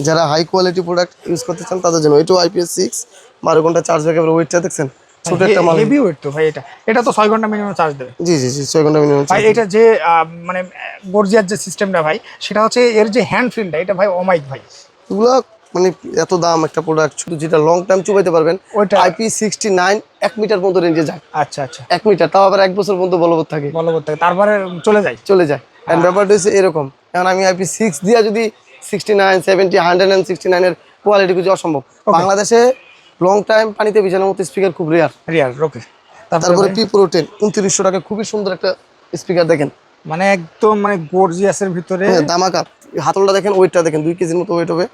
যারা high quality product use করতে চান তাদের জন্য এটাও আইপিএস সিক্স বারো ঘণ্টা চার্জ ব্যাক এবার ওয়েটটা দেখছেন? ছোট একটা মাল। হেভি ওয়েট তো ভাই এটা। এটা তো ঘণ্টা মিনিমাম চার্জ দেবে। জি জি জি ঘণ্টা মিনিমাম ভাই এটা যে মানে গর্জিয়ার যে সিস্টেমটা ভাই সেটা হচ্ছে এর যে হ্যান্ড ফিলটা এটা ভাই অমাইক ভাই। এগুলো মানে এত দাম একটা প্রোডাক্ট শুধু যেটা লং টাইম চুবাইতে পারবেন ওইটা- আইপি সিক্সটি নাইন এক মিটার পর্যন্ত রেঞ্জে যায়। আচ্ছা আচ্ছা। এক মিটার তাও আবার এক বছর পর্যন্ত বলবৎ থাকে। বলতে তারপরে চলে যায়। চলে যায়। এন্ড ব্যাপারটা হচ্ছে এরকম। কারণ আমি আইপি সিক্স দিয়ে যদি sixty nine seventy hundred and sixty নাইনের কোয়ালিটি কিছু অসম্ভব বাংলাদেশে লং টাইম পানিতে ভিজানোর মতো স্পিকার খুব রেয়ার রিয়াল ওকে তারপরে পি প্রো টেন উনত্রিশশো টাকা খুবই সুন্দর একটা স্পিকার দেখেন। মানে একদম মানে গর্জিয়াসের ভিতরে। হ্যাঁ দামাকা। হাতলটা দেখেন ওয়েটটা দেখেন দুই কেজির মতো ওয়েট হবে।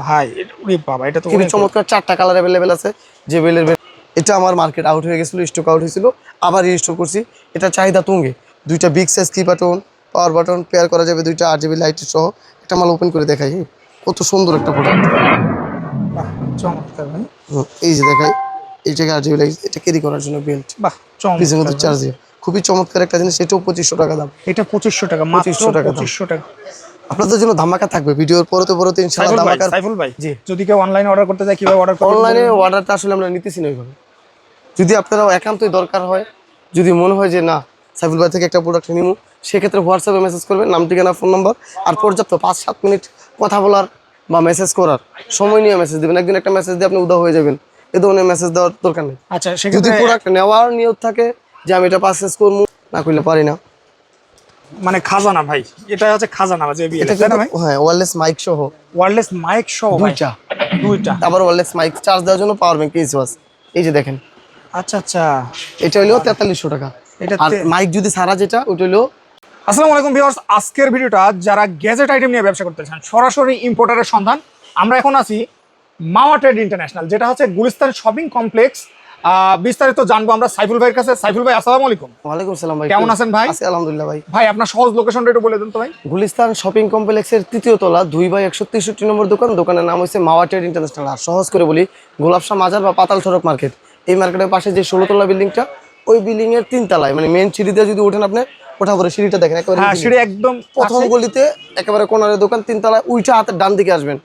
ভাই বাবা এটা তো খুবই চমৎকার চারটা কালার অ্যাভেলেবেল আছে যে বেলের এটা আমার মার্কেট আউট হয়ে গেছিল স্টক আউট হয়েছিল আবার রিস্টোর করছি। এটা চাহিদা তুঙ্গে। দুইটা big size key button power button pair করা যাবে দুইটা আট জিবি লাইট সহ। একটা মাল ওপেন করে দেখাই? কত সুন্দর একটা প্রোডাক্ট বাহ, চমৎকার ভাই। এই যে দেখাই এই জায়গায় আট এটা ক্যারি করার জন্য বেল্ট বাহ চমৎকার চার্জ খুবই চমৎকার একটা জিনিস এটাও পঁচিশশো টাকা দাম। এটা পঁচিশশো টাকা 2500 টাকা। পঁচিশশো টাকা। আপনাদের জন্য ধামাকা থাকবে। ভিডিওর ইনশাআল্লাহ সাইফুল ভাই জি। যদি কেউ অনলাইনে অর্ডার করতে চায় কীভাবে অর্ডার করবে অনলাইনে অর্ডারটা আসলে আমরা নিতেছি না ওইভাবে। যদি আপনারা একান্তই দরকার হয় যদি মনে হয় যে না সাইফুল ভাই থেকে একটা প্রোডাক্ট নিবো সেক্ষেত্রে হোয়াটসঅ্যাপে মেসেজ করবেন নাম ঠিকানা ফোন নম্বর আর পর্যাপ্ত পাঁচ সাত মিনিট কথা বলার বা মেসেজ করার। সময় নিয়ে মেসেজ দেবেন। একদিন একটা মেসেজ দিয়ে আপনি উদা হয়ে যাবেন। এ ধরনের মেসেজ দেওয়ার দরকার নেই। আচ্ছা যদি সেক্ষেত্রে প্রোডাক্ট নেওয়ার নিয়ত থাকে যে আমি এটা পারচেস করব না করলে পারি না। মানে খাজানা ভাই এটা হচ্ছে খাজানা যে এটা তাই না কিন্তু- ভাই? হ্যাঁ ওয়ারলেস মাইক সহ। ওয়্যারলেস মাইক সহ দুইটা। দুইটা। আবার ওয়ারলেস মাইক চার্জ দেওয়ার জন্য পাওয়ার ব্যাংক কেস এই যে দেখেন। আচ্ছা আচ্ছা। এটা হইল তেতাল্লিশশো টাকা। এটা মাইক যদি সারা যেটা ওইটা হইল আসসালামু আলাইকুম ভিউয়ার্স আজকের ভিডিওটা যারা গ্যাজেট আইটেম নিয়ে ব্যবসা করতে চান সরাসরি ইম্পোর্টারের সন্ধান। আমরা এখন আছি মাওয়া ট্রেড ইন্টারন্যাশনাল যেটা হচ্ছে গুলিস্তান শপিং কমপ্লেক্স। বিস্তারিত জানব আমরা সাইফুল ভাইয়ের কাছে। সাইফুল ভাই আসসালামু আলাইকুম। ওয়ালাইকুম সালাম ভাই। কেমন আছেন ভাই? আছি আলহামদুলিল্লাহ ভাই। ভাই আপনার সহজ লোকেশনটা একটু বলে দেন তো ভাই। গুলিস্তান শপিং কমপ্লেক্সের তৃতীয় তলা দুই বাই একশো তেষট্টি নম্বর দোকান। দোকানের নাম হচ্ছে মাওয়া ট্রেড ইন্টারন্যাশনাল। আর সহজ করে বলি গোলাপশা মাজার বা পাতাল সড়ক মার্কেট। এই মার্কেটের পাশে যে ষোলোতলা বিল্ডিংটা ওই বিল্ডিং এর তিন তলায় মানে মেন সিঁড়িতে যদি ওঠেন আপনি ওঠা পরে সিঁড়িটা দেখেন একেবারে হ্যাঁ। সেটা একদম প্রথম গলিতে একেবারে কোনারের দোকান তিন তলায় উইটা হাতের ডান দিকে আসবেন।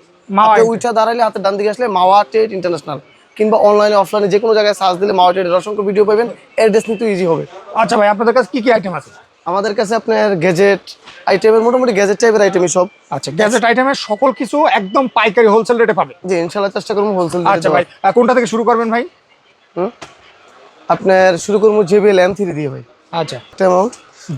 উইটা দাঁড়াইলে হাতের ডান দিকে আসলে মাওয়া ট্রেড ইন্টারন্যাশনাল। কিংবা অনলাইনে অফলাইনে যে কোনো জায়গায় সার্চ দিলে মাওয়া ট্রেডের অসংখ্য ভিডিও পাবেন। অ্যাড্রেস নিতে ইজি হবে। আচ্ছা ভাই আপনাদের কাছে কি কি আইটেম আছে? আমাদের কাছে আপনার গ্যাজেট আইটেমের মোটামুটি গ্যাজেট টাইপের আইটেমই সব। আচ্ছা গ্যাজেট আইটেমের সকল কিছু একদম পাইকারি হোলসেল রেটে পাবে যে ইনশাল্লাহ চেষ্টা করব হোলসেল আচ্ছা ভাই কোনটা থেকে শুরু করবেন ভাই? আপনার শুরু করব জেবিএল এম থ্রি দিয়ে ভাই। আচ্ছা। তেমন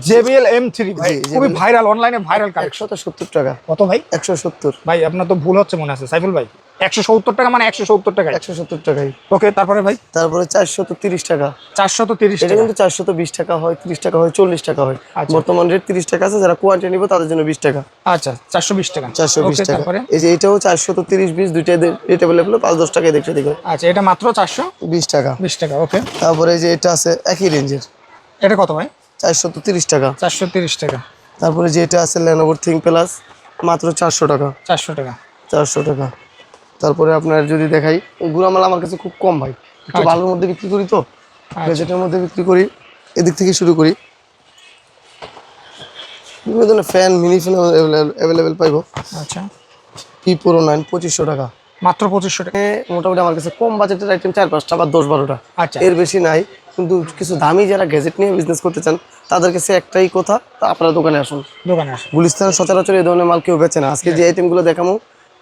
জেবিএল এম থ্রি ভাই খুবই ভাইরাল অনলাইনে ভাইরাল একশো সত্তর টাকা। কত ভাই? একশো সত্তর। ভাই আপনার তো ভুল হচ্ছে মনে আছে। সাইফুল ভাই। একশো সত্তর টাকা মানে একশো সত্তর টাকা একশো সত্তর টাকাই ওকে তারপরে ভাই? তারপরে চারশত তিরিশ টাকা। চারশো তো তিরিশ এটা কিন্তু চারশত বিশ টাকা হয় তিরিশ টাকা হয় চল্লিশ টাকা হয়। আচ্ছা। বর্তমান রেট তিরিশ টাকা আছে যারা কোয়ান্টি নিবে তাদের জন্য বিশ টাকা। আচ্ছা চারশো বিশ টাকা। চারশো বিশ টাকা। এই যে এটাও চারশত তিরিশ বিশ দুইটাই রেট অ্যাভেলেবল পাঁচ দশ টাকায় দেখতে দেখবে আচ্ছা এটা মাত্র চারশো? বিশ টাকা। বিশ টাকা ওকে তারপরে এই যে এটা আছে একই রেঞ্জের এটা কত ভাই? চারশত তিরিশ টাকা। চারশো তিরিশ টাকা। তারপরে যে এটা আছে ল্যানোভোর থিং প্লাস মাত্র চারশো টাকা। চারশো টাকা। চারশো টাকা। তারপরে আপনার যদি দেখাই গুড়ামাল আমার কাছে খুব কম ভাই। একটু আচ্ছা। ভালোর মধ্যে বিক্রি করি তো? বাজেটের মধ্যে বিক্রি করি এদিক থেকে শুরু করি। বিভিন্ন ধরনের ফ্যান মিনি ফ্যান অ্যাভেলেবেল পাইবো। আচ্ছা। পি পুরো নাইন পঁচিশশো টাকা। মাত্র পঁচিশশো টাকা। মোটামুটি আমার কাছে কম বাজেটের আইটেম চার পাঁচটা বা দশ বারোটা। আচ্ছা। এর বেশি নাই কিন্তু কিছু দামি যারা গ্যাজেট নিয়ে বিজনেস করতে চান তাদের কাছে একটাই কথা আপনারা দোকানে আসুন। দোকানে আসে গুলিস্তান সচরাচর এই ধরনের মাল কেউ বেচে না। আজকে যে আইটেমগুলো দেখামো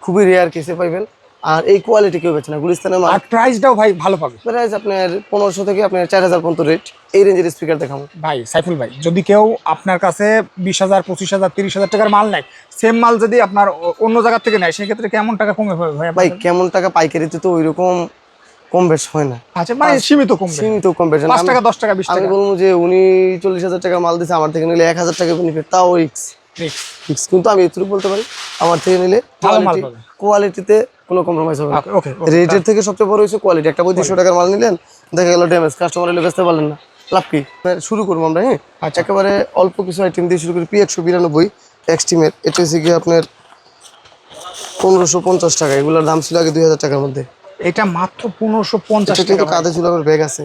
খুবই রেয়ার কেসে পাইবেন। আর এই কোয়ালিটি কেউ বেচে না। গুলিস্তানের আর প্রাইসটাও ভাই ভালো পাবে। প্রাইস আপনার পনেরোশো থেকে আপনার চার হাজার পর্যন্ত রেট এই রেঞ্জের স্পিকার দেখাবো। ভাই সাইফুল ভাই যদি কেউ আপনার কাছে বিশ হাজার পঁচিশ হাজার তিরিশ হাজার টাকার মাল নেয় সেম মাল যদি আপনার অন্য জায়গা থেকে নেয় সেক্ষেত্রে কেমন টাকা কমে পাবে ভাই ভাই কেমন টাকা পাইকারিতে তো ওইরকম কম বেশ হয় না। আচ্ছা মানে সীমিত কমবে সীমিত কম বেশ। পাঁচ টাকা দশ টাকা বিশ আমি টাকা। বলব যে উনি চল্লিশ হাজার টাকা মাল দিচ্ছে আমার থেকে নিলে এক হাজার টাকা বেনিফিট তাও রিক্স। ফিক্স কিন্তু আমি এটুকু বলতে পারি আমার থেকে নিলে। কোয়ালিটিতে কোনো কম্প্রোমাইজ হবে না। রেটের থেকে সবচেয়ে বড় হচ্ছে কোয়ালিটি একটা পঁচিশশো টাকার মাল নিলেন দেখা গেল ড্যামেজ কাস্টমার এলে বেচতে পারলেন না। লাভ কি? শুরু করব আমরা হ্যাঁ? আচ্ছা। একেবারে অল্প কিছু আইটেম দিয়ে শুরু করি। পি একশো বিরানব্বই এক্সটিমের এটা হচ্ছে গিয়ে আপনার পনেরোশো পঞ্চাশ টাকা। এগুলোর দাম ছিল আগে দুই হাজার টাকার মধ্যে। এটা মাত্র পনেরোশো পঞ্চাশ কিন্তু কাঁধে ঝুলানোর ব্যাগ আছে।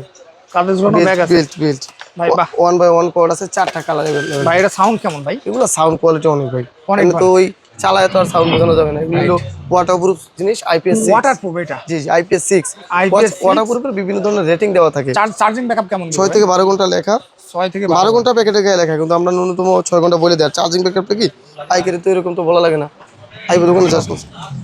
কাদের জন্য ব্যাগ আছে। বেল্ট বেল্ট ভাই বাহ। ওয়ান বাই ওয়ান কোড আছে চারটা কালার ভাই এটা সাউন্ড কেমন ভাই? এগুলো সাউন্ড কোয়ালিটি অনেক ভাই। অনেক তো ওই চালায় তো আর সাউন্ড বোঝানো যাবে না। এগুলো ওয়াটার জিনিস আইপিএস ওয়াটার এটা? জি জি আইপিএস সিক্স IPS ওয়াটার বিভিন্ন ধরনের রেটিং দেওয়া থাকে। চার্জ ব্যাকআপ কেমন থেকে বারো ঘণ্টা লেখা। থেকে ঘণ্টা। প্যাকেটে গায়ে লেখা কিন্তু আমরা ন্যূনতম ছয় ঘণ্টা বলে দেয়। চার্জিং ব্যাকআপটা কি? পাইকারি তো এরকম তো বলা লাগে না। আইবো দোকানে চার্জ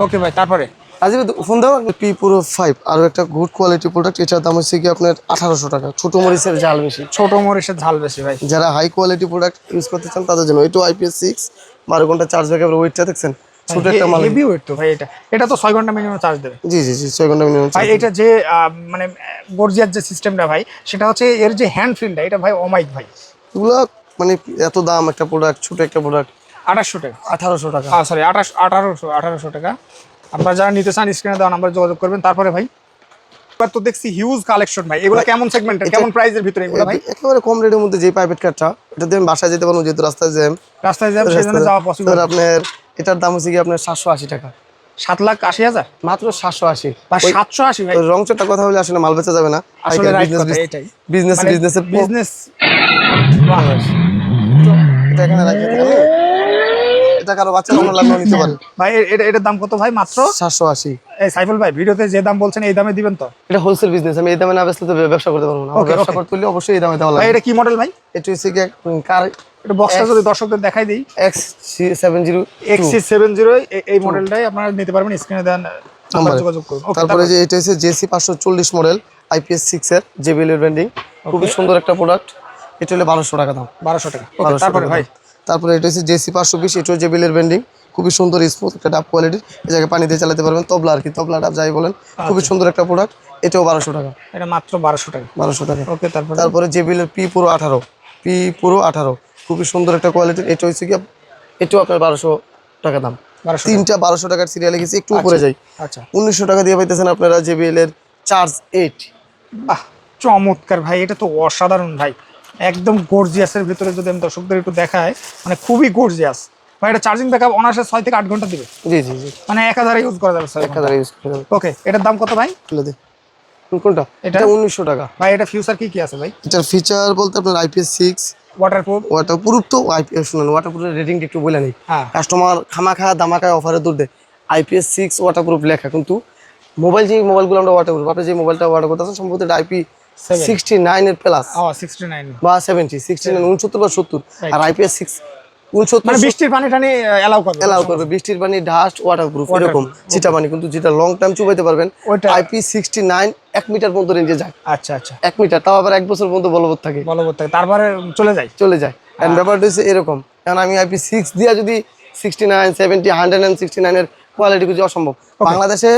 ওকে ভাই তারপরে? আজকে ফোন দাও পি পুরো ফাইভ আরও একটা গুড কোয়ালিটি প্রোডাক্ট এটার দাম হচ্ছে কি আপনার আঠারোশো টাকা। ছোট মরিচের জাল বেশি। ছোট মরিচের ঝাল বেশি ভাই। যারা হাই কোয়ালিটি প্রোডাক্ট ইউজ করতে চান তাদের জন্য এটাও আইপিএস সিক্স বারো ঘণ্টা চার্জ ওয়েটটা দেখছেন? ছোট একটা মাল। হেভি ওয়েট তো ভাই এটা। এটা তো ঘণ্টা মিনিমাম চার্জ দেবে। জি জি জি ঘণ্টা মিনিমাম ভাই এটা যে মানে গর্জিয়ার যে সিস্টেমটা ভাই সেটা হচ্ছে এর যে হ্যান্ড ফিলটা এটা ভাই অমাইক ভাই। এগুলো মানে এত দাম একটা প্রোডাক্ট ছোট একটা প্রোডাক্ট টাকা। আঠারোশো টাকা। সরি আঠাশ আঠারোশো আঠারোশো টাকা। আপনারা যারা নিতে চান স্ক্রিনে দেওয়া নাম্বার যোগাযোগ করবেন। তারপরে ভাই এবার তো দেখছি হিউজ কালেকশন ভাই। এগুলো কেমন সেগমেন্টের কেমন প্রাইসের ভিতরে এগুলো ভাই? একেবারে কম রেটের মধ্যে যে প্রাইভেট কারটা এটা দিয়ে আমি বাসায় যেতে পারব যেহেতু রাস্তায় জ্যাম। রাস্তায় যাব সেজন্য যাওয়া পসিবল আপনার এটার দাম হচ্ছে কি আপনার সাতশো আশি টাকা। সাত লাখ আশি হাজার? মাত্র সাতশো আশি। বা সাতশো আশি ভাই। রং চটা কথা বলে আসলে মাল বেচা যাবে না। আসলে বিজনেস বিজনেস এটা এখানে রাখি এটা কারও বাচ্চা কোনো লাগলেও নিতে পারে। ভাই এটা এটার দাম কত ভাই মাত্র? এই সাইফুল ভাই ভিডিওতে যে দাম বলছেন এই দামে দিবেন তো? এটা হোলসেল বিজনেস আমি এই দামে না বেচলে তো ব্যবসা করতে পারব না। ব্যবসা করতে হলে অবশ্যই এই দামে দেওয়া লাগবে। এটা কি মডেল ভাই? এটা হচ্ছে কি কার এটা বক্সটা যদি দর্শকদের দেখাই দিই। X seven zero X seven zero এই মডেলটাই আপনারা নিতে পারবেন স্ক্রিনে দেন নাম্বার যোগাযোগ করুন। তারপরে যে এটা হচ্ছে জেসি পাঁচশো চল্লিশ মডেল আইপিএস সিক্স এর জেবিএল এর ব্র্যান্ডিং খুবই সুন্দর একটা প্রোডাক্ট এটা হলে বারোশো টাকা দাম। বারোশো টাকা। তারপরে ভাই। তারপরে এটা হচ্ছে জেসি পাঁচশো বিশ এটাও জেবিএল এর ব্র্যান্ডিং খুবই সুন্দর স্মুথ একটা ডাব কোয়ালিটির এই জায়গায় পানি দিয়ে চালাতে পারবেন। তবলা আর কি তবলা ডাব যাই বলেন। খুবই সুন্দর একটা প্রোডাক্ট এটাও বারোশো টাকা। এটা মাত্র বারোশো টাকা। বারোশো টাকা। ওকে তারপরে? তারপরে জেবিএল এর পি পুরো আঠারো। পি পুরো আঠারো। খুবই সুন্দর একটা কোয়ালিটির এটা হচ্ছে কি এটাও আপনার বারোশো টাকা দাম। তিনটা বারোশো টাকার সিরিয়ালে গেছি একটু উপরে যাই। আচ্ছা। উনিশশো টাকা দিয়ে পাইতেছেন আপনারা জেবিএল এর চার্জ এইট বাহ চমৎকার ভাই এটা তো অসাধারণ ভাই। একদম গর্জিয়াসের ভিতরে যদি আমি দর্শকদের একটু দেখায় মানে খুবই গর্জিয়াস ভাই এটা চার্জিং ব্যাকআপ অনার্সে ছয় থেকে আট ঘণ্টা দিবে। জি জি জি। মানে এক হাজার ইউজ করা যাবে এক হাজার ইউজ করে দেবেন ওকে এটার দাম কত ভাই? তুলে দে কোনটা? এটা? উনিশশো টাকা। ভাই এটা ফিউচার কি কি আছে ভাই? এটার ফিচার বলতে আপনার IPS six waterproof water proof তো আইপিএস শুনুন ওয়াটার প্রুফের রেটিংটা একটু বলে নেই। হ্যাঁ। কাস্টমার খামাখা দামাখা অফারে দূর দেয়। আইপিএস সিক্স ওয়াটার প্রুফ লেখা। কিন্তু মোবাইল যে মোবাইলগুলো আমরা ওয়াটার প্রুফ আপনি যে মোবাইলটা অর্ডার করতেছেন সম্ভবত এটা আইপি সিক্সটি নাইনের প্লাস ও সিক্সটি বা সেভেন্টি সিক্সটি নাইন উনসত্তর বা সত্তর। আর আইপিএস সিক্স উনসত্তর মানে বৃষ্টির পানি টানি এলাও করবে এলাও করবে। বৃষ্টির পানি ডাস্ট ওয়াটার প্রুফ এরকম। চিটা পানি কিন্তু যেটা লং টাইম চুবাইতে পারবেন আইপি সিক্সটি নাইন এক মিটার পর্যন্ত রেঞ্জে যায়। আচ্ছা আচ্ছা। মিটার তাও আবার এক বছর পর্যন্ত বলবৎ থাকে। বলো বলতে তারপরে চলে যাই চলে যায়। এন্ড ব্যাপারটা হচ্ছে এরকম। কারণ আমি আইপি সিক্স দিয়া যদি sixty nine seventy hundred and sixty নাইনের কোয়ালিটি খুঁজে অসম্ভব। বাংলাদেশে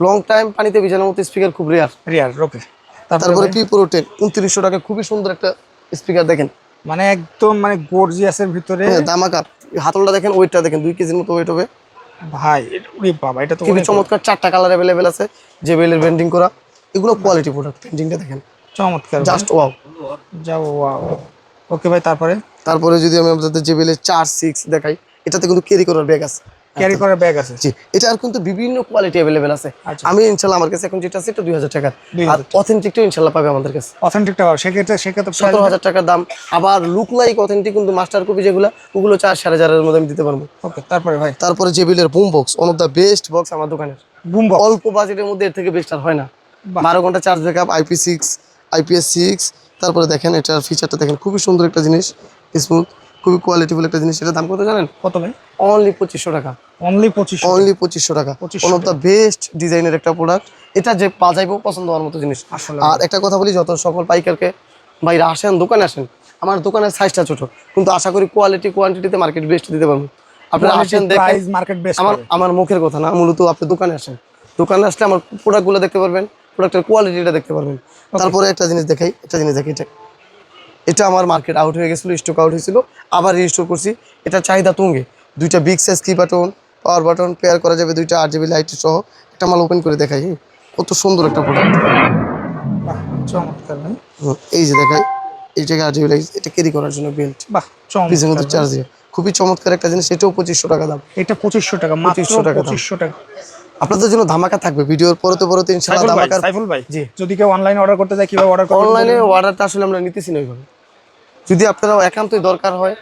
লং টাইম পানিতে ভিজানোর মতো স্পিকার খুব রেয়ার রেয়ার ওকে তারপরে পি পুরো টেন উনত্রিশশো টাকা খুবই সুন্দর একটা স্পিকার দেখেন। মানে একদম মানে গর্জিয়াসের ভিতরে। হ্যাঁ দামাকা। হাতলটা দেখেন ওয়েটটা দেখেন দুই কেজির মতো ওয়েট হবে। ভাই বাবা এটা তো খুবই চমৎকার চারটা কালার অ্যাভেলেবেল আছে যে বেলের ব্যান্ডিং করা। এগুলো কোয়ালিটি প্রোডাক্ট পেন্টিংটা দেখেন। চমৎকার জাস্ট ওয়াও যাও ওকে ভাই তারপরে? তারপরে যদি আমি আপনাদের যে বেলের চার সিক্স দেখাই এটাতে কিন্তু ক্যারি করার ব্যাগ আছে। ক্যারি করার ব্যাগ আছে। জি এটা কিন্তু বিভিন্ন কোয়ালিটি অ্যাভেলেবেল আছে। আচ্ছা। আমি ইনশাল্লাহ আমার কাছে এখন যেটা আছে এটা দুই হাজার টাকার 2000 আর অথেন্টিকটাও ইনশাল্লাহ পাবে আমাদের কাছে। অথেন্টিকটা পাবো। সেক্ষেত্রে সেক্ষেত্রে সতেরো হাজার টাকার দাম। আবার লুক লাইক অথেন্টিক কিন্তু মাস্টার কপি যেগুলো ওগুলো চার সাড়ে চারের মধ্যে আমি দিতে পারব। ওকে তারপরে ভাই? তারপরে জেবিলের boom box one of the best box আমার দোকানের। বুম অল্প বাজেটের মধ্যে এর থেকে বেস্ট আর হয় না। বাহ। বারো ঘণ্টা charge backup IP six IPS six তারপরে দেখেন এটার ফিচারটা দেখেন খুবই সুন্দর একটা জিনিস স্মুথ খুবই কোয়ালিটিফুল একটা জিনিস। এটার দাম কত জানেন? কত ভাই? অনলি পঁচিশশো টাকা। অনলি পঁচিশ অনলি পঁচিশশো টাকা। 2500 ওয়ান অফ দ্য বেস্ট ডিজাইনের একটা প্রোডাক্ট এটা যে বাজাইবো পছন্দ হওয়ার মতো জিনিস। আসলে আর একটা কথা বলি যত সকল পাইকারকে বাইরে আসেন দোকানে আসেন। আমার দোকানের সাইজটা ছোট। কিন্তু আশা করি কোয়ালিটি কোয়ান্টিটিতে মার্কেট বেস্ট দিতে পারব। আপনারা আসেন দেখেন প্রাইস মার্কেট বেস্ট আমার আমার মুখের কথা না মূলত আপনি দোকানে আসেন। দোকানে আসলে আমার প্রোডাক্টগুলো দেখতে পারবেন প্রোডাক্টের কোয়ালিটিটা দেখতে পারবেন। তারপরে একটা জিনিস দেখাই একটা জিনিস দেখি এটা আমার মার্কেট আউট হয়ে গেছিল স্টক আউট হয়েছিল। আবার রিস্টোর করছি। এটা চাহিদা তুঙ্গে। দুইটা big size key button power button pair করা যাবে দুইটা আট জিবি লাইট সহ। একটা মাল ওপেন করে দেখাই কত সুন্দর একটা প্রোডাক্ট চমৎকার এই যে দেখাই এই জায়গায় আট জিবি লাইট এটা ক্যারি করার জন্য বেল্ট বাহ চমৎকার চার্জ খুবই চমৎকার একটা জিনিস এটাও পঁচিশশো টাকা দাম। এটা পঁচিশশো টাকা 2500 টাকা। পঁচিশশো টাকা। আপনাদের জন্য ধামাকা থাকবে। ভিডিওর পরতে পরতে সাইফুল ভাই সাইফুল ভাই। জি। যদি কেউ অনলাইনে অর্ডার করতে চায় কীভাবে অর্ডার করবে অনলাইনে অর্ডারটা আসলে আমরা নিতেছি না ওইভাবে। যদি আপনারা একান্তই দরকার হয়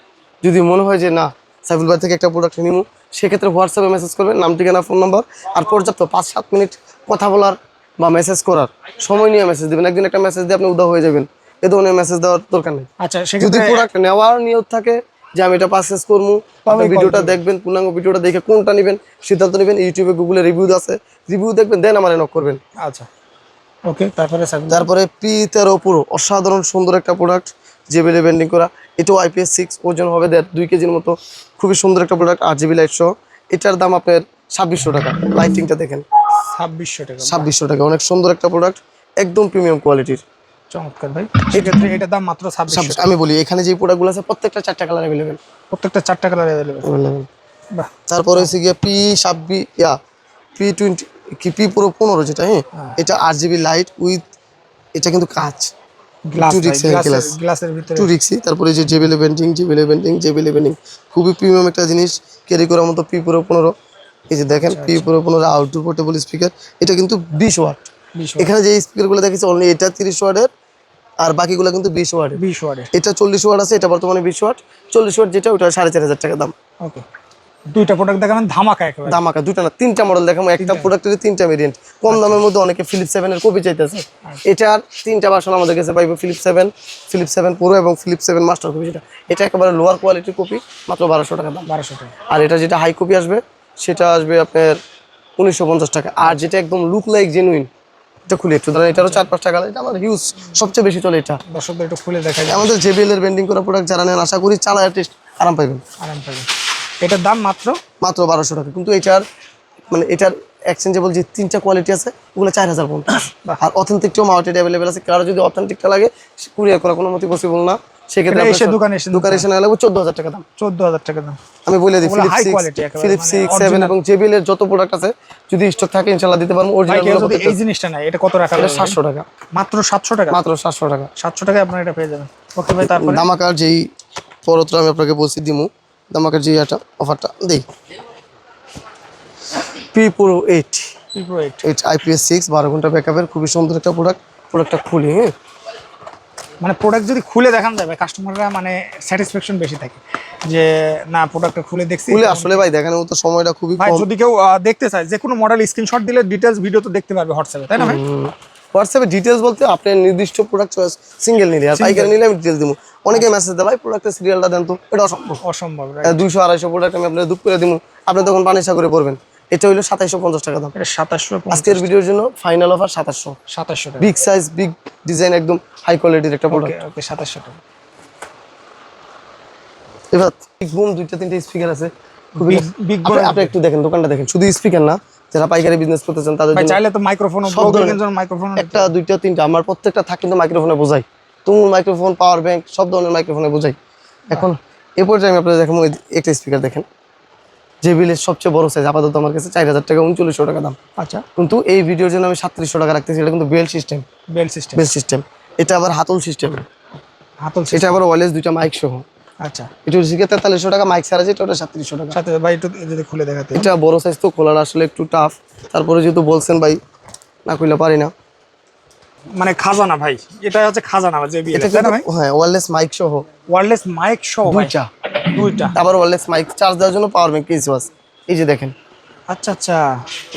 যদি মনে হয় যে না সাইফুল ভাই থেকে একটা প্রোডাক্ট নিবো সেক্ষেত্রে হোয়াটসঅ্যাপে মেসেজ করবেন নাম ঠিকানা ফোন নাম্বার আর পর্যাপ্ত পাঁচ সাত মিনিট কথা বলার বা মেসেজ করার। সময় নিয়ে মেসেজ দেবেন। একদিন একটা মেসেজ দিয়ে আপনি উদা হয়ে যাবেন। এ ধরনের মেসেজ দেওয়ার দরকার নেই। আচ্ছা যদি প্রোডাক্ট নেওয়ার নিয়ত থাকে যে আমি এটা পারচেস করব। আপনি ভিডিওটা দেখবেন পূর্ণাঙ্গ ভিডিওটা দেখে কোনটা নেবেন সিদ্ধান্ত নেবেন ইউটিউবে গুগলে রিভিউ আছে। রিভিউ দেখবেন দেন আমার নক করবেন। আচ্ছা। ওকে তারপরে। তারপরে পি তেরো পুরো অসাধারণ সুন্দর একটা প্রোডাক্ট জেবিলে বেন্ডিং করা। এটাও আইপিএস সিক্স ওজন হবে দেড় দুই কেজির মতো। খুবই সুন্দর একটা প্রোডাক্ট আর জিবি লাইট সহ। এটার দাম আপনার ছাব্বিশশো টাকা। লাইটিংটা দেখেন। ছাব্বিশশো টাকা। ছাব্বিশশো টাকা অনেক সুন্দর একটা প্রোডাক্ট একদম প্রিমিয়াম কোয়ালিটির চমৎকার ভাই। সেক্ষেত্রে এটার দাম মাত্র আমি বলি এখানে যে প্রোডাক্টগুলো আছে প্রত্যেকটা চারটা কালার অ্যাভেলেবেল প্রত্যেকটা চারটা কালার অ্যাভেলেবেল বাহ। তারপরে হচ্ছে গিয়ে পি ছাব্বিশ ইয়া পি টোয়েন্টি কি পি পুরো পনেরো যেটা হ্যাঁ? এটা আট জিবি লাইট উইথ এটা কিন্তু তারপরে যে জেবিলে জেবিলে জেবিলে খুবই প্রিমিয়াম একটা জিনিস ক্যারি করার মতো পি পুরো পনেরো। এই যে দেখেন পি পুরো পনেরো আউটডোর পোর্টেবল স্পিকার এটা কিন্তু বিশ ওয়াট এখানে যে স্পিকারগুলো দেখেছি অনলি এটা তিরিশ ওয়াটের আর বাকিগুলো কিন্তু বিশ ওয়াটের বিশ ওয়ার্ডের। এটা চল্লিশ ওয়াট আছে এটা বর্তমানে বিশ ওয়াট চল্লিশ ওয়াট যেটা ওটা সাড়ে চার হাজার টাকা দাম। ওকে। দুইটা প্রোডাক্ট দেখাবেন ধামাকা একেবারে। দামাকা দুটা না তিনটা মডেল দেখাবো। একটা প্রোডাক্টের তিনটা ভেরিয়েন্ট কম দামের মধ্যে অনেকে ফিলিপ সেভেন এর কপি চাইতেছে। এটার তিনটা ভার্সন আমাদের কাছে পাইবো Flip seven Flip seven pro এবং ফিলিপ সেভেন মাস্টার কপি যেটা। এটা একেবারে লোয়ার কোয়ালিটির কপি মাত্র বারোশো টাকা দাম। বারোশো টাকা। আর এটা যেটা হাই কপি আসবে সেটা আসবে আপনার উনিশশো পঞ্চাশ টাকা। আর যেটা একদম লুক লাইক জেনুইন এটা খুলে একটু। দাঁড়ান এটারও চার পাঁচ টাকা এটা আমার হিউজ সবচেয়ে বেশি চলে এটা। দর্শকদের একটু খুলে দেখা যায় আমাদের জেবিএল এর বেন্ডিং করা প্রোডাক্ট যারা নেন আশা করি চালায় টেস্ট আরাম পাইবেন। আরাম পাবেন এটার দাম মাত্র? মাত্র বারোশো টাকা। কিন্তু এটার মানে এটার এক্সচেঞ্জেবল যে তিনটা কোয়ালিটি আছে ওগুলো চার হাজার পঞ্চাশ আর অথেন্টিকটাও মার্কেটে অ্যাভেলেবেল আছে কারও যদি অথেন্টিকটা লাগে কুরিয়ার করা কোনো মতে পসিবল না। সেক্ষেত্রে এসে দোকানে এসে দোকানে এসে না লাগবে চোদ্দ হাজার টাকা দাম। চোদ্দ হাজার টাকা দাম। আমি বলে দিই ওগুলো ফিলিপ সিক্স ফিলিপ মানে সেভেন এবং জেবিএল এর যত প্রোডাক্ট আছে যদি স্টক থাকে ইনশাল্লাহ দিতে পারব ভাই কেউ যদি অরিজিনাল এই জিনিসটা নাই এটা কত রাখা এটা সাতশো টাকা। মাত্র সাতশো টাকা? মাত্র সাতশো টাকা। সাতশো টাকায় আপনারা এটা পেয়ে যাবেন। ওকে ভাই তারপরে? দামাকার যেই পরতটা আমি আপনাকে বলছি দিমু দামাকার যে এটা অফারটা দেই। পি পুরো এইট আইপিএস সিক্স বারো ঘণ্টা ব্যাকআপের খুবই সুন্দর একটা প্রোডাক্ট প্রোডাক্টটা খুলি হ্যাঁ? মানে প্রোডাক্ট যদি খুলে দেখানো যাবে কাস্টমাররা মানে স্যাটিসফ্যাকশন বেশি থাকে যে না প্রোডাক্টটা খুলে দেখছি। খুলে আসলে ভাই দেখানোর মতো সময়টা খুবই কম। যদি কেউ দেখতে চায় যে কোনো মডেল স্ক্রিনশট দিলে ডিটেলস ভিডিও তো দেখতে পারবে হোয়াটসঅ্যাপে তাই না ভাই? হোয়াটসঅ্যাপে ডিটেলস বলতে আপনার নির্দিষ্ট প্রোডাক্ট চয়েস সিঙ্গেল নিলে আর পাইকারি নিলে আমি ডিটেলস দিব অনেকে মেসেজ দেয় ভাই প্রোডাক্টের সিরিয়ালটা দেন তো। এটা অসম্ভব অসম্ভব? দুইশো আড়াইশো প্রোডাক্ট আমি আপনার দুপ করে দিব আপনি তখন পানি করে পড়বেন। এটা হইল সাতাইশো পঞ্চাশ টাকা দাম। এটা সাতাশশো আজকের ভিডিওর জন্য ফাইনাল অফার সাতাশশো। সাতাশশো টাকা। বিগ সাইজ বিগ ডিজাইন একদম হাই কোয়ালিটির একটা প্রোডাক্ট ওকে ওকে সাতাশশো টাকা। এবার বিগ বুম দুইটা তিনটা স্পিকার আছে। খুবই big আপনি- একটু দেখেন দোকানটা দেখেন। শুধু স্পিকার না যারা পাইকারি বিজনেস করতে চান তাদের চাইলে তো মাইক্রোফোন মাইক্রোফোন একটা দুইটা তিনটা আমার প্রত্যেকটা থাক কিন্তু মাইক্রোফোনে বোঝাই। তুমুল মাইক্রোফোন পাওয়ার ব্যাংক সব ধরনের মাইক্রোফোনে বোঝাই। এখন এ পর্যায়ে আমি আপনাদের দেখাবো এই একটা স্পিকার দেখেন। যে বিলের সবচেয়ে বড় সাইজ আপাতত আমার কাছে চার হাজার টাকা উনচল্লিশশো টাকা দাম। আচ্ছা। কিন্তু এই ভিডিওর জন্য আমি সাতত্রিশশো টাকা রাখতেছি এটা কিন্তু bell system bell system bell system এটা আবার হাতল সিস্টেম হাতল এটা আবার ওয়ারলেস দুইটা মাইক সহ। আচ্ছা। এটা হচ্ছে তেতাল্লিশশো টাকা মাইক ছাড়া যেটা ওটা সাতত্রিশশো টাকা। সাথে ভাই একটু যদি খুলে দেখাতে এটা বড় সাইজ তো খোলার আসলে একটু টাফ তারপরে যেহেতু বলছেন ভাই না কইলে পারি না। মানে খাজানা ভাই এটা হচ্ছে খাজানা যে বিএল এটা না ভাই? হ্যাঁ ওয়ারলেস মাইক সহ। ওয়্যারলেস মাইক সহ ভাই। দুইটা। দুইটা। আবার ওয়ারলেস মাইক চার্জ দেওয়ার জন্য পাওয়ার ব্যাংক কেস আছে এই যে দেখেন। আচ্ছা আচ্ছা।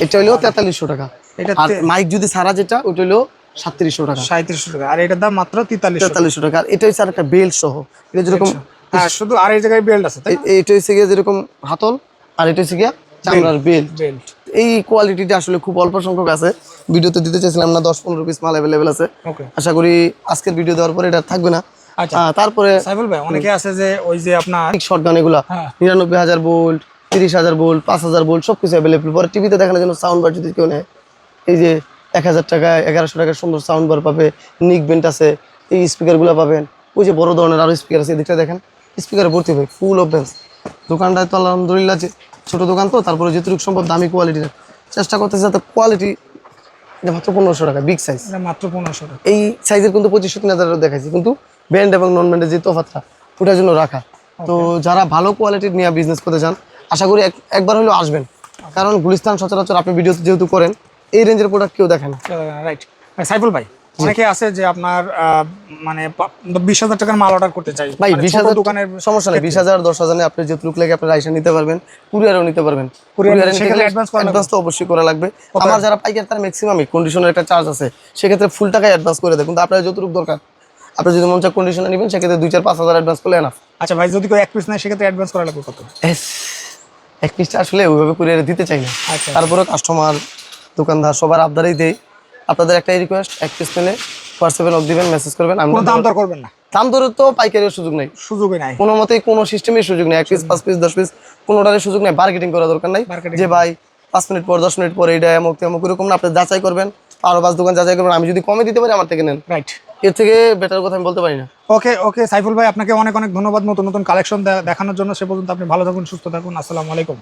এটা হলো তেতাল্লিশশো টাকা। এটা আর মাইক যদি সারা যেটা ওটা হলো সাতত্রিশশো টাকা। সাঁত্রিশশো টাকা। আর এটার দাম মাত্র তেতাল্লিশশো তেতাল্লিশশো টাকা। আর এটা হচ্ছে আর একটা বেল্ট সহ। এটা যেরকম হ্যাঁ শুধু আর এই জায়গায় বেল্ট আছে তাই এটা হচ্ছে গিয়ে যেরকম হাতল আর এটা হচ্ছে গিয়া চামড়ার বেল বেল্ট এই কোয়ালিটিটা আসলে খুব অল্প সংখ্যক আছে। ভিডিওতে দিতে চাইছিলাম না দশ পনেরো পিস মাল অ্যাভেলেবেল আছে। আশা করি আজকের ভিডিও দেওয়ার পরে এটা থাকবে না। আচ্ছা। তারপরে সাইফুল ভাই অনেকে আছে যে ওই যে আপনার শর্ট গান এগুলা হ্যাঁ। নিরানব্বই হাজার বোল্ট তিরিশ হাজার বোল্ট পাঁচ হাজার বোল্ট সব কিছু অ্যাভেলেবল পরে টিভিতে দেখানোর জন্য সাউন্ড বার যদি কেউ নেয় এই যে এক হাজার টাকা এগারোশো টাকার সুন্দর সাউন্ড বার পাবে নিক বেন্ট আছে এই স্পিকারগুলো পাবেন। ওই যে বড় ধরনের আরও স্পিকার আছে এদিকটা দেখেন। স্পিকার ভর্তি হবে ফুল অফ দোকানটায় তো আলহামদুলিল্লাহ যে ছোট দোকান তো তারপরে যেটুকু সম্ভব দামি কোয়ালিটির চেষ্টা করতেছে যাতে কোয়ালিটি এটা মাত্র পনেরোশো টাকা বিগ সাইজ মাত্র পনেরোশো টাকা। এই সাইজের কিন্তু পঁচিশশো তিন হাজার দেখাইছি কিন্তু ব্যান্ড এবং নন ব্যান্ডের যে তফাতটা ওটার জন্য রাখা। তো যারা ভালো কোয়ালিটির নিয়ে বিজনেস করতে চান আশা করি একবার হলেও আসবেন। কারণ গুলিস্তান সচরাচর আপনি ভিডিওতে যেহেতু করেন এই রেঞ্জের প্রোডাক্ট কেউ দেখে না। রাইট সাইফুল ভাই অনেকে আছে যে আপনার মানে বিশ হাজার টাকার মাল অর্ডার করতে চাই ভাই মানে বিশ হাজার দোকানের সমস্যা নেই বিশ হাজার দশ হাজার আপনি যে লুক লাগে আপনি রাইসা নিতে পারবেন কুরিয়ারও নিতে পারবেন। Advance তো অবশ্যই করা লাগবে। আমার যারা পাইকার তার ম্যাক্সিমামই কন্ডিশনের একটা চার্জ আছে। সেক্ষেত্রে ফুল টাকা অ্যাডভান্স করে দেয়। কিন্তু আপনার যতটুকু দরকার আপনি যদি মন চায় কন্ডিশনে নেবেন সেক্ষেত্রে দুই চার পাঁচ হাজার অ্যাডভান্স করলে এনাফ আচ্ছা ভাই যদি কেউ এক পিস নেয় সেক্ষেত্রে অ্যাডভান্স করা লাগবে কত? এক পিসটা আসলে ওইভাবে কুরিয়ারে দিতে চাই না। আচ্ছা। তারপরে কাস্টমার দোকানদার সবার আবদারেই দেই আপনাদের একটাই রিকোয়েস্ট এক পিস নিলে হোয়াটসঅ্যাপে নক দিবেন মেসেজ করবেন। আমি দাম দর করবেন না। দাম দরের তো পাইকারির সুযোগ নেই। সুযোগই নাই। কোনো মতেই কোনো সিস্টেমের সুযোগ নেই। এক পিস পাঁচ পিস দশ পিস কোনোটারই সুযোগ নেই। মার্কেটিং করার দরকার নাই। যে ভাই পাঁচ মিনিট পর দশ মিনিট পর এইটা এমক তেমক এরকম না আপনি যাচাই করবেন। আরও পাঁচ দোকান যাচাই করবেন। আমি যদি কমে দিতে পারি আমার থেকে নেন। রাইট এর থেকে বেটার কথা আমি বলতে পারি না। ওকে ওকে সাইফুল ভাই আপনাকে অনেক অনেক ধন্যবাদ নতুন নতুন কালেকশন দেখানোর জন্য। সে পর্যন্ত আপনি ভালো থাকুন সুস্থ থাকুন। আসসালামু আলাইকুম।